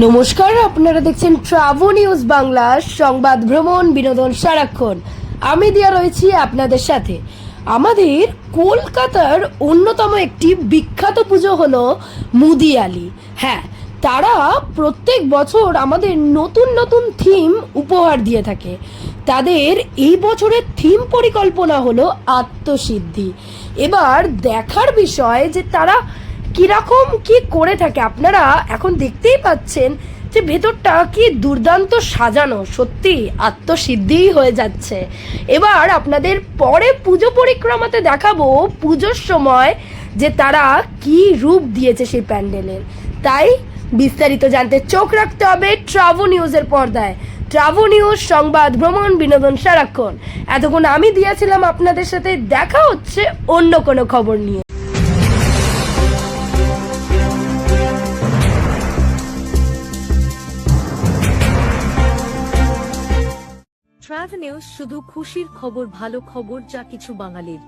নমস্কার, আপনারা দেখছেন ট্রাভো নিউজ বাংলা, সংবাদ ভ্রমণ, বিনোদন সারাক্ষণ। আমি দিয়া রয়েছি আপনাদের সাথে। আমাদের কলকাতার অন্যতম একটি বিখ্যাত পুজো হলো মুদিয়ালি হ্যাঁ তারা প্রত্যেক বছর আমাদের নতুন নতুন থিম উপহার দিয়ে থাকে। তাদের এই বছরের থিম পরিকল্পনা হলো আত্মসিদ্ধি। এবার দেখার বিষয় যে তারা কীরকম কি করে থাকে? আপনারা এখন দেখতেই পাচ্ছেন যে ভেতরটা কি দুর্দান্ত সাজানো, সত্যি আত্মসিদ্ধিই হয়ে যাচ্ছে। এবার আপনাদের পরে পুজো পরিক্রমাতে দেখাবো পুজোর সময় যে তারা কি রূপ দিয়েছে সেই প্যান্ডেলের। তাই বিস্তারিত জানতে চোখ রাখতে হবে ট্রাভো নিউজের পর্দায়। ট্রাভো নিউজ সংবাদ, ভ্রমণ, বিনোদন, সারাক্ষণ। এতক্ষণ আমি দিয়েছিলাম আপনাদের সাথে। দেখা হচ্ছে অন্য কোনো খবর নিয়ে। ট্রাভ নিউজ শুধু খুশির খবর ভালো খবর যা কিছু বাঙালির।